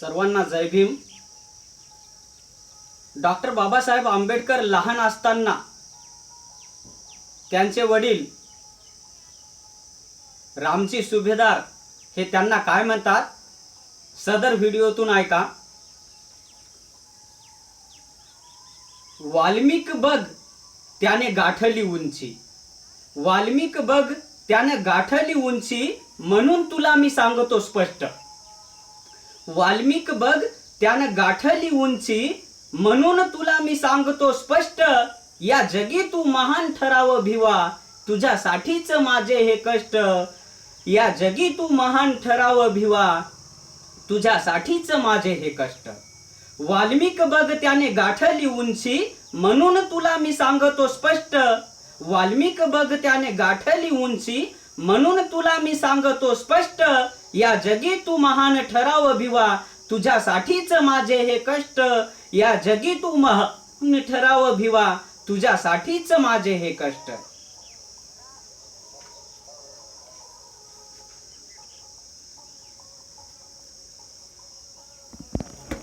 सर्वांना जय भीम. डॉक्टर बाबासाहेब आंबेडकर लहान असताना त्यांचे वडील रामजी सुभेदार हे त्यांना काय म्हणतात? सदर व्हिडिओतून ऐका. वाल्मिक बघ त्याने गाठली उंची. वाल्मिक बघ त्याने गाठली उंची म्हणून तुला मी सांगतो स्पष्ट. वाल्मिक बघ त्यानं गाठली उंची म्हणून तुला मी सांगतो स्पष्ट या जगी तू महान ठराव भिवा. तुझ्यासाठीच माझे हे कष्ट. या जगी तू महान ठराव भिवा. तुझ्यासाठीच माझे हे कष्ट. वाल्मिक बघ त्याने गाठली उंची म्हणून तुला मी सांगतो स्पष्ट. वाल्मिक बघ त्याने गाठली उंची म्हणून तुला मी सांगतो स्पष्ट या जगी तू महान ठराव भिवा तुझ्यासाठीच माझे हे कष्ट या जगी तू महान ठराव भिवा तुझ्यासाठीच माझे हे कष्ट.